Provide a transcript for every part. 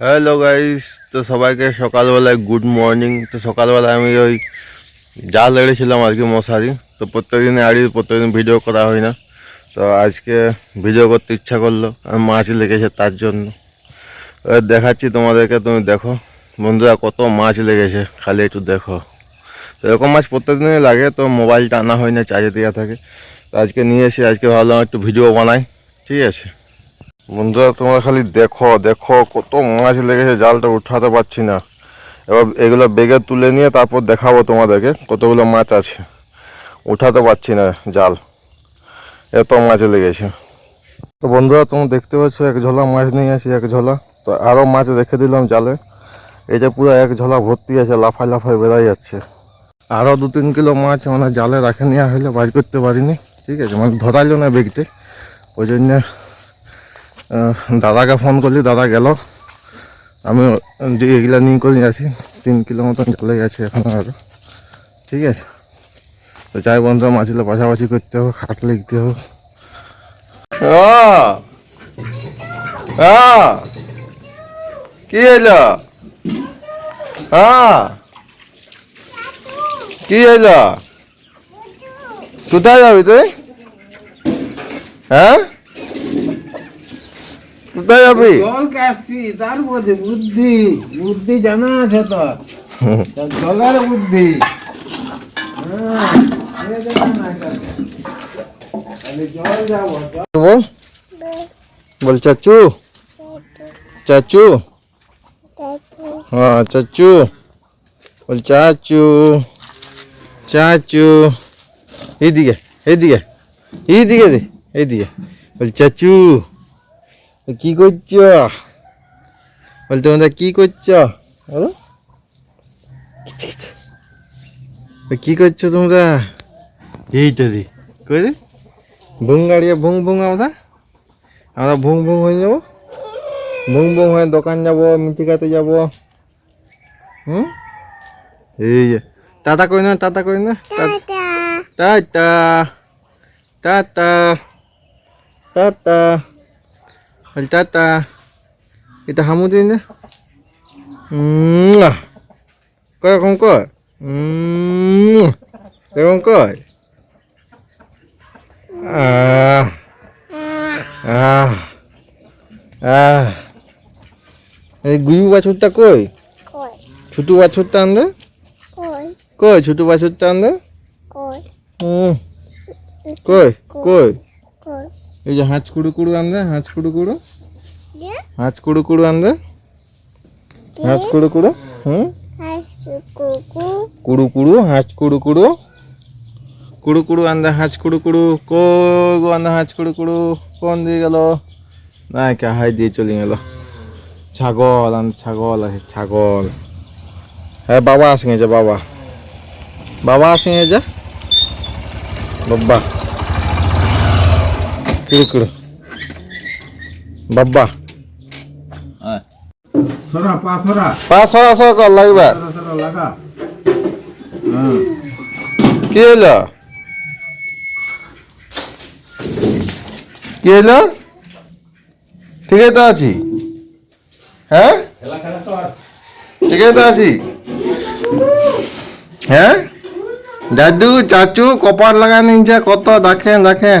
Hello guys তো সবাইকে সকালবেলায় গুড মর্নিং তো সকালবেলায় আমি ওই জাল এড়েছিলাম আর কি মশারি, তো প্রত্যেকদিন আড়ি প্রত্যেকদিন ভিডিও করা হয় না। তো আজকে ভিডিও করতে ইচ্ছা করল মাছ লেগেছে তার জন্য। দেখাচ্ছি তোমাদেরকে, তুমি দেখো। বন্ধুরা, কত মাছ লেগেছে, খালি একটু দেখো। তো এরকম মাছ প্রত্যেকদিনই লাগে, তো মোবাইলটা আনা হয় না চার্জে দেওয়া থাকে। তো আজকে নিয়ে এসে, আজকে ভাবলাম একটু ভিডিও বানাই, ঠিক আছে? বন্ধুরা, তোমরা খালি দেখো দেখো, কত মাছ লেগেছে, জালটা উঠাতে পারছি না। এবার এগুলো বেগে তুলে নিয়ে তারপর দেখাবো তোমাদেরকে কতগুলো মাছ আছে। উঠাতে পারছি না জাল। এত মাছ লেগেছে। তো বন্ধুরা, তোমরা দেখতে পাচ্ছ এক ঝোলা মাছ নিয়ে আসি, এক ঝোলা। তো আরও মাছ রেখে দিলাম জালে। এটা পুরো এক ঝোলা ভর্তি আছে, লাফায় লাফায় বেড়াই যাচ্ছে। আরও দু তিন কিলো মাছ মানে জালে রাখে নেওয়া হলে বাইর করতে পারিনি। ঠিক আছে মানে ধরাইলো না বেগটে। ওই জন্য দাদাকে ফোন করলি, দাদা গেল। আমি এগুলা নিয়ে করে আসি তিন কিলো মতন চলে গেছে এখন আরও ঠিক আছে? তো যাই বন্ধু মাছগুলো পাশাপাশি করতে হবে, খাট লিখতে হবে। কি এলো হ্যাঁ কি এলো কোথায় যাবি তুই? হ্যাঁ? কোথায় যাবি জলকে আসছি তার মধ্যে বুদ্ধি বুদ্ধি জানা আছে তো। তার জলের বুদ্ধি। হ্যাঁ, এ দেখো না এটাকে। খালি জল যাব জল বল। বল চাচু। চাচু। হ্যাঁ চাচু। বল চাচু। চাচু। এইদিকে এইদিকে। এইদিকে দে এইদিকে। বল চাচু। এ কি করছ? বল তোমরা কি করছ? বলো। কি করছ তোমরা? এইটা দি কই দে? ভুং গাড়িয়ে ভুং ভুং আমরা। আমরা ভুং ভুং হয়ে যাব। ভুং ভুং হয়ে দোকান যাব খাতে যাব। হুম? এই যে টাটা কই না টাটা কই না? টাটা। টাটা। টাটা। বল টাটা এটা হামু দিই না উম, কয় এরকম কয় উম, এরকম কয় আহ আহ আহ এই গুয়ু বাছুরটা কই ছোটু বাছুরটা আনলে কই ছোটু বাছুরটা আনলে কই কই কই এই যে হাঁচ কুড়ু কুড়ু আনলে হাঁচ কুড়ু কুড়ু? যে হাঁচ কুড়ু কুড়ু আনলে? হাঁচ কুড়ু কুড়ু? হুম? কুড়ু কুড়ু? হাঁচ কুড়ু কুড়ু? কুড়ু কুড়ু আন্দা হাঁচ কুড়ু কুড়ু? কো গো আন্দা হাঁচ কুড়ু কুড়ু? কোন দিয়ে গেল? না কে হাই দিয়ে চলে গেল। ছাগল আন ছাগল আছে ছাগল। হ্যাঁ বাবা আসে গেছে বাবা। বাবা আসে গেছে বাবা। কুড়ু বাবা সরা পা সরা পাঁচশো আসো কর লাগবে সরা সরা লাগা হ্যাঁ কি হলো কি হলো ঠিকই তো আছি হ্যাঁ খেলা তো আর ঠিকই তো আছি হ্যাঁ দাদু চাচু কপাট লাগা নিছে কত দেখেন দেখেন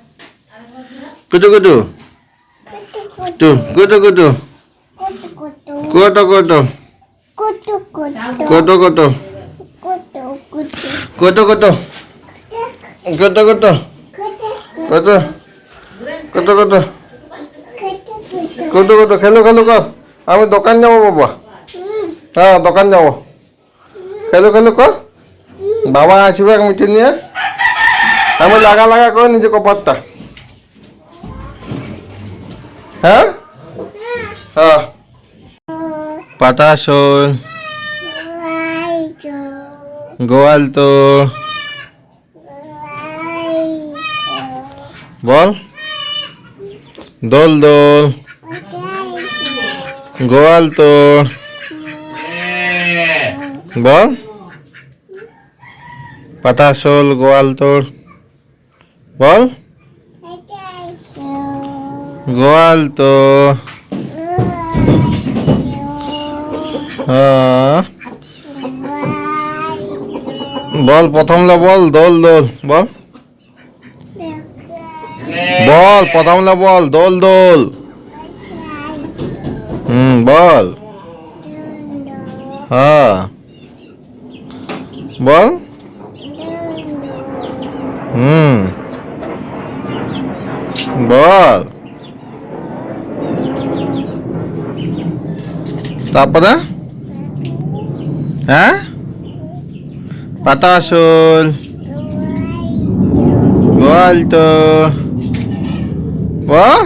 কুটু কুটু কুতু কুতু কুটু কুটু কুতু? কোটো কুতু? কুতু কুতু? কুতু কোটো কুতু? কোটো কোটো কোটো কুতু কুতু? কোটো কোটো খেলো খেলো, কর। আমি দোকান যাব, বাবা। হ্যাঁ দোকান যাব। খেলো খেলো, কর। বাবা আসবে মিটিং নিয়ে। আমি লাগা লাগা করে নিজে কপারটা হ্যাঁ? হ্যাঁ। আসল গোয়াল Ayo. বল। দোল দোল গোয়াল তোর বল। পাটা আসল গোয়াল তোর বল। গোয়াল তো হ্যাঁ। বল প্রথম লা বল, দোল দোল, বল। বল প্রথম লা বল, দোল দোল। হুম, বল। হ্যাঁ। বল। হুম। বল। তারপরে হ্যাঁ পাতা আসল গোয়াল তো বাহ